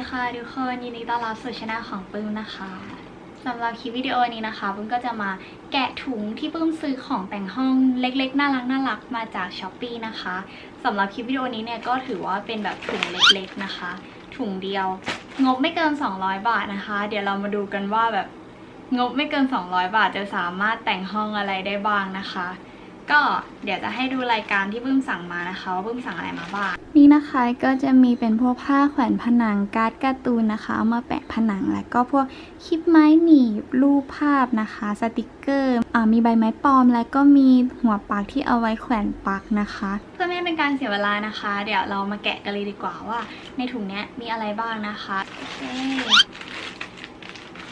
ดีค่ะทุกคนยินดีต้อนรับสู่ช anel ของปื้มนะคะสำหรับคลิปวิดีโอนี้นะคะปื้มก็จะมาแกะถุงที่ปื้มซื้อของแต่งห้องเล็กๆน่ารักน่ารักมาจากช้อป e e นะคะสำหรับคลิปวิดีโอนี้เนี่ยก็ถือว่าเป็นแบบถุงเล็กๆนะคะ ถุงเดียว งบไม่เกิน 200 บาทนะคะ เดี๋ยวเรามาดูกันว่าแบบงบไม่เกิน 200 บาทจะสามารถแต่งห้องอะไรได้บ้างนะคะ ก็เดี๋ยวจะให้ดูรายการที่ปื้มสั่งมานะคะว่าปื้มสั่งอะไรมาบ้างนี่นะคะก็จะมีเป็นพวกผ้าแขวนผนังการ์ดการ์ตูนนะคะเอามาแปะผนังแล้วก็พวกคลิปไม้หนีบรูปภาพนะคะ สติกเกอร์อ่ามีใบไม้ปลอม แล้วก็มีหัวปลั๊กที่เอาไว้แขวนปลั๊กนะคะ เพื่อไม่ให้เป็นการเสียเวลานะคะ เดี๋ยวเรามาแกะกันเลยดีกว่าว่า ในถุงเนี้ยมีอะไรบ้างนะคะโอเค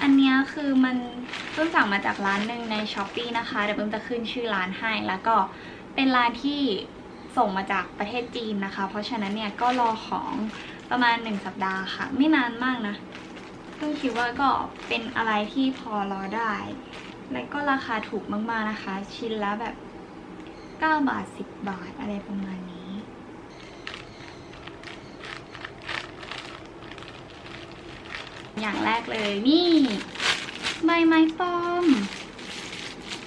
อันนี้คือมันเพิ่งสั่งมาจากร้านหนึ่งในช้อปปีนะคะเดี๋ยวเพิ่มจะขึ้นชื่อร้านให้แล้วก็เป็นร้านที่ส่งมาจากประเทศจีนนะคะ เพราะฉะนั้นเนี่ยก็รอของประมาณ 1 สัปดาห์ค่ะ ไม่นานมากนะเพิ่งคิดว่าก็เป็นอะไรที่พอรอได้ และก็ราคาถูกมากๆนะคะ ชิ้นละแบบ 9 บาท 10 บาทอะไรประมาณนี้ อย่างแรกเลยนี่ใบไม้ปลอม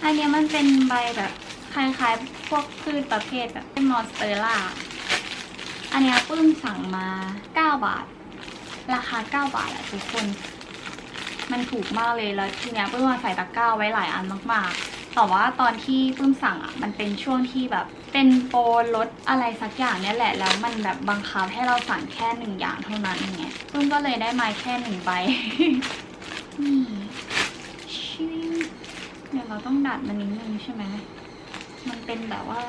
อันนี้มันเป็นใบแบบคล้ายๆ พวกพืชประเภทแบบเป็นมอสเตอร่า อันนี้ปื้มสั่งมา 9 บาท ราคา 9 บาทอะทุกคน มันถูกมากเลยแล้วทีเนี้ยปื้มมาใส่ตะกร้าไว้หลายอันมากๆ แต่ว่าตอนที่ปื้มสั่งอะ มันเป็นช่วงที่แบบ เป็นโปรลดอะไรสักอย่างเนี้ยแหละ แล้วมันแบบบังคับให้เราสั่งแค่หนึ่งอย่างเท่านั้นอย่างเงี้ยปื้มก็เลยได้มาแค่หนึ่งใบนี่ชิวเดี๋ยวเราต้องดัดมันนิดนึงใช่ไหมมันเป็นแบบว่า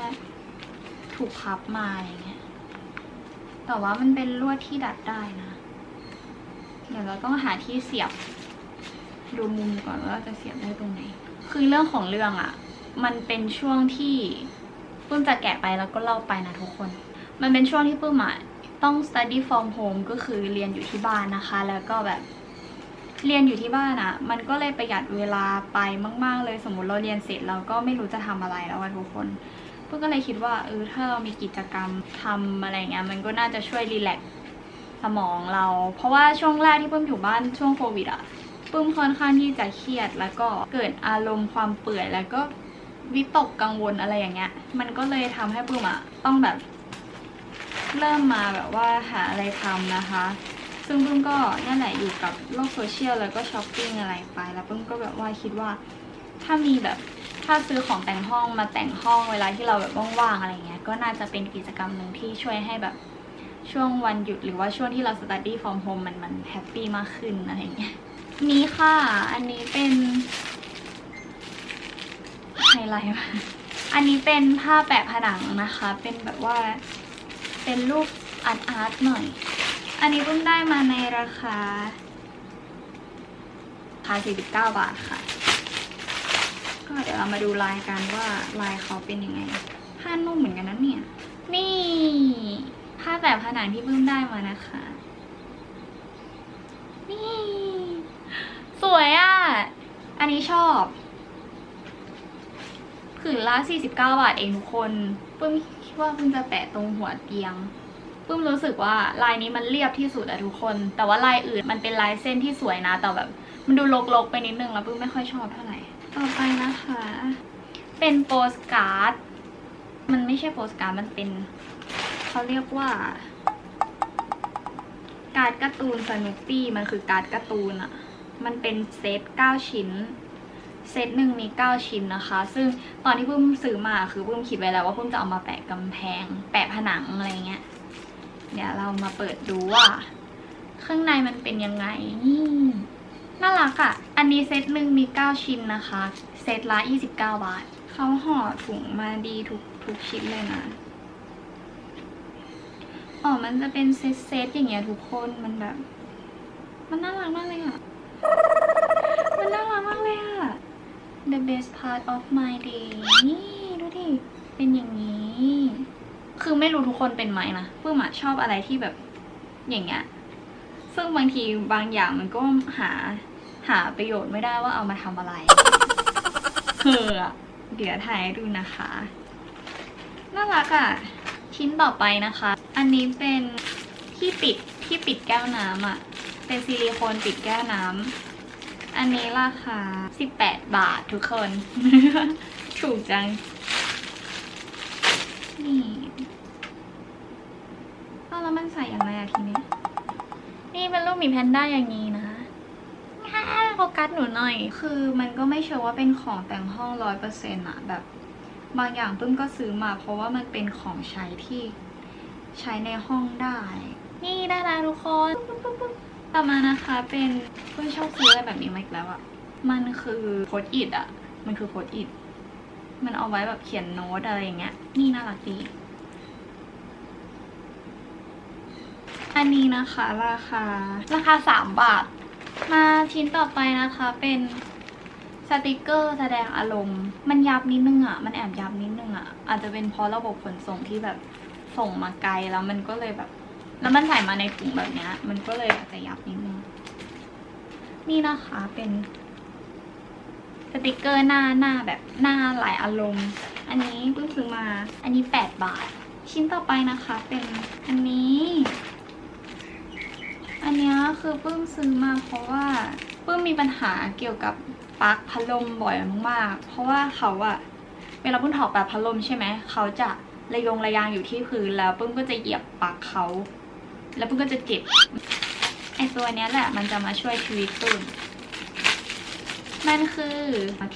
ถูกพับมาอย่างเงี้ย แต่ว่ามันเป็นลวดที่ดัดได้นะ เดี๋ยวเราต้องหาที่เสียบ ดูมุมก่อนว่าจะเสียบได้ตรงไหน คือเรื่องของเรื่องอะ่ะ มันเป็นช่วงที่ ปื้มจะแกะไปแล้วก็เล่าไปนะทุกคน มันเป็นช่วงที่ปื้มอะต้อง study from home ก็คือเรียนอยู่ที่บ้านนะคะ แล้วก็แบบเรียนอยู่ที่บ้านอะ่ะมันก็เลยประหยัดเวลาไปมาก ๆ เลยสมมติเราเรียนเสร็จเราก็ไม่รู้จะทำอะไรแล้วอะทุกคนเพื่อก็เลยคิดว่าเออถ้าเรามีกิจกรรมทำอะไรเงี้ยมันก็น่าจะช่วยรีแลกซ์สมองเรา เพราะว่าช่วงแรกที่เพิ่มอยู่บ้านช่วงโควิดอะปื้มค่อนข้างที่จะเครียดแล้วก็เกิดอารมณ์ความเปื่อยแล้วก็ วิตกกังวลอะไรอย่างเงี้ย มันก็เลยทำให้ปื้มอะต้องแบบ เริ่มมาแบบว่าหาอะไรทำนะคะ ซึ่งปุ้มก็นั่นแหละอยู่กับโลกโซเชียลแล้วก็ช้อปปิ้งอะไรไป แล้วปุ้มก็แบบว่าคิดว่า ถ้ามีแบบถ้าซื้อของแต่งห้องมาแต่งห้องเวลาที่เราแบบว่างๆอะไรเงี้ย ก็น่าจะเป็นกิจกรรมหนึ่งที่ช่วยให้แบบช่วงวันหยุดหรือว่าช่วงที่เรา study from home มันมันแฮปปี้มากขึ้นอะไรเงี้ย นี้ค่ะ อันนี้เป็น ไฮไลท์มาอันนี้เป็นผ้าแปะผนังนะคะ เป็นแบบว่าเป็นรูปอาร์ตอาร์ตหน่อย อันนี้เพิ่งได้มาในราคาราคา49 บาทค่ะ ก็เดี๋ยวเรามาดูลายกันว่าลายเขาเป็นยังไง ผ้านุ่มเหมือนกันนะเนี่ย นี่ผ้าแบบผนังที่เพิ่งได้มานะคะ นี่ สวยอะ อันนี้ชอบ ผืนละ49 บาทเองทุกคนปึ้มคิดว่าเพิ่งจะแปะตรงหัวเตียงปื้มรู้สึกว่าลายนี้มันเรียบที่สุดอะทุกคน แต่ว่าลายอื่นมันเป็นลายเส้นที่สวยนะแต่แบบ มันดูลกๆไปนิดนึงแล้วปื้มไม่ค่อยชอบเท่าไหร่ต่อไปนะคะ เป็นโปสการ์ดมันไม่ใช่โปสการ์ดมันเป็นเขาเรียกว่า การ์ดการ์ตูนสนุปปี้มันคือการ์ดการ์ตูนอะมันเป็นเซต9ชิ้น เซตหนึ่งมี 9 ชิ้นนะคะ ซึ่งตอนที่ปื้มซื้อมาคือปื้มคิดไว้แล้วว่าปื้มจะเอามาแปะกำแพง แปะผนังอะไรเงี้ย เดี๋ยวเรามาเปิดดูว่า ข้างในมันเป็นยังไงนี่น่ารักอะ่ะ อันนี้เซตหนึ่งมี 9 ชิ้นนะคะ เซตละ 29 บาท เขาห่อถุงมาดีทุกทุกชิ้นเลยนะอ๋อ มันจะเป็นเซตเซตอย่างเงี้ยทุกคน มันแบบ มันน่ารักมากเลยอะ่ะ มันน่ารักมากเลยอะ่ะ the best part of my day นี่ดูดิ เป็นอย่างนี้ คือไม่รู้ทุกคนเป็นไหมนะปื้มอะชอบอะไรที่แบบอย่างเงี้ย ซึ่งบางทีบางอย่างมันก็หาหาประโยชน์ไม่ได้ว่าเอามาทำอะไรเอออะเดี๋ยวถ่ายให้ดูนะคะ น่ารักอะ ชิ้นต่อไปนะคะ อันนี้เป็นที่ปิดที่ปิดแก้วน้ำอะ เป็นซิลิโคนปิดแก้วน้ำ อันนี้ราคา 18 บาททุกคน ถูกจัง นี่เอาแล้วมันใส่อย่างไรอะทีนี้ นี่เป็นรูปหมีแพนด้าอย่างนี้นะโฟกัสหนูหน่อย คือมันก็ไม่เชื่อว่าเป็นของแต่งห้องร้อยเปอร์เซ็นต์อะแบบบางอย่างปุ้มก็ซื้อมา เพราะว่ามันเป็นของใช้ที่ใช้ในห้องได้ นี่ได้แล้วทุกคน ต่อมานะคะเป็นปุ้มชอบซื้ออะไรแบบนี้มาอีกแล้วอะมันคือโพสอิดอะมันคือโพสอิดมันเอาไว้แบบเขียนโน้ตอะไรอย่างเงี้ย นี่น่ารักดีอันนี้นะคะ ราคา ราคาสามบาท มาชิ้นต่อไปนะคะเป็นสติกเกอร์แสดงอารมณ์ มันยับนิดนึงอะ มันแอบยับนิดนึงอะ อาจจะเป็นเพราะระบบขนส่งที่แบบส่งมาไกลแล้วมันก็เลยแบบ แล้วมันใส่มาในถุงแบบนี้มันก็เลยอาจจะยับนิดนึง นี่นะคะเป็นสติกเกอร์หน้าหน้าแบบหน้าหลายอารมณ์ อันนี้เพิ่งซื้อมา อันนี้แปดบาท ชิ้นต่อไปนะคะ เป็นอันนี้ อันนี้คือปื้มซื้อมาเพราะว่าปื้มมีปัญหาเกี่ยวกับปลั๊กพัดลมบ่อยมากๆ เพราะว่าเขาอะเวลาปื้มถอดปลั๊กพัดลมใช่ไหม เขาจะระยงระยางอยู่ที่พื้นแล้วปื้มก็จะเหยียบปลั๊กเขา แล้วปื้มก็จะเจ็บไอตัวนี้แหละ มันจะมาช่วยชีวิตปื้มมันคือ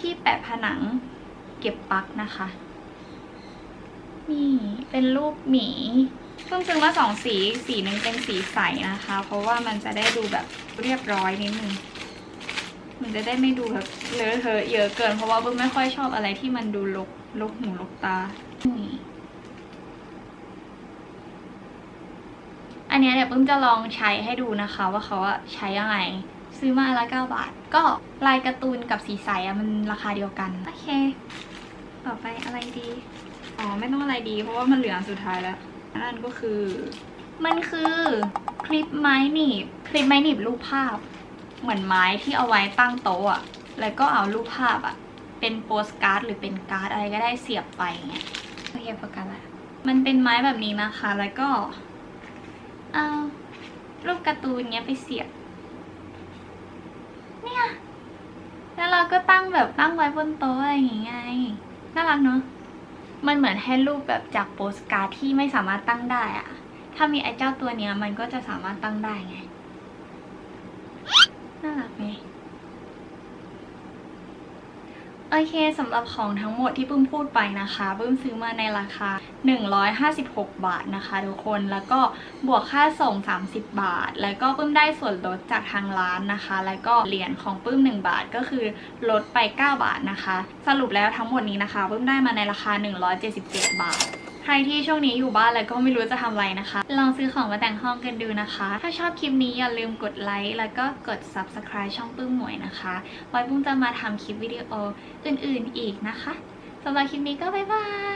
ที่แปะผนังเก็บปลั๊กนะคะ นี่เป็นรูปหมีเพิ่งซื้อมาสองสี สีหนึ่งเป็นสีใสนะคะ เพราะว่ามันจะได้ดูแบบเรียบร้อยนิดนึง มันจะได้ไม่ดูแบบเลอะเทอะเยอะเกิน เพราะว่าบึ้มไม่ค่อยชอบอะไรที่มันดูลกลกหูลกตานี่ นเนี้เดี๋ยวบึ้มจะลองใช้ให้ดูนะคะ ว่าเขาอะใช้ยังไง ซื้อมาละเก้าบาท ก็ลายการ์ตูนกับสีใสอะมันราคาเดียวกัน โอเค ต่อไปอะไรดี อ๋อ ไม่ต้องอะไรดี เพราะว่ามันเหลืออันสุดท้ายแล้ว นั่นก็คือ มันคือคลิปไม้หนีบ คลิปไม้หนีบรูปภาพ เหมือนไม้ที่เอาไว้ตั้งโต๊ะอะแล้วก็เอารูปภาพอะเป็นโปสการ์ดหรือเป็นการ์ดอะไรก็ได้เสียบไปเงี้ยโอเคโฟกัสละมันเป็นไม้แบบนี้นะคะ แล้วก็ เอารูปการ์ตูนเงี้ยไปเสียบ เนี่ย แล้วเราก็ตั้งแบบตั้งไว้บนโต๊ะอะไรอย่างเงี้ยน่ารักเนอะมันเหมือนให้รูปแบบจากโปสการ์ดที่ไม่สามารถตั้งได้อะถ้ามีไอ้เจ้าตัวเนี้ยมันก็จะสามารถตั้งได้ไง น่ารักไหม โอเคสำหรับของทั้งหมดที่ปุ้มพูดไปนะคะปุ้มซื้อมาในราคา 156 บาทนะคะทุกคนแล้วก็บวกค่าส่ง 30 บาท แล้วก็ปุ้มได้ส่วนลดจากทางร้านนะคะ แล้วก็เหรียญของปุ้ม 1 บาทก็คือลดไป 9 บาทนะคะ สรุปแล้วทั้งหมดนี้นะคะปุ้มได้มาในราคา 177 บาท ใครที่ช่วงนี้อยู่บ้านแล้วก็ไม่รู้จะทำอะไรนะคะ ลองซื้อของมาแต่งห้องกันดูนะคะ ถ้าชอบคลิปนี้อย่าลืมกดไลค์แล้วก็กด subscribe ช่องปื้มหมวยนะคะ ไว้ปุ้มจะมาทำคลิปวิดีโออื่นๆอีกนะคะสำหรับคลิปนี้ก็บ๊ายบาย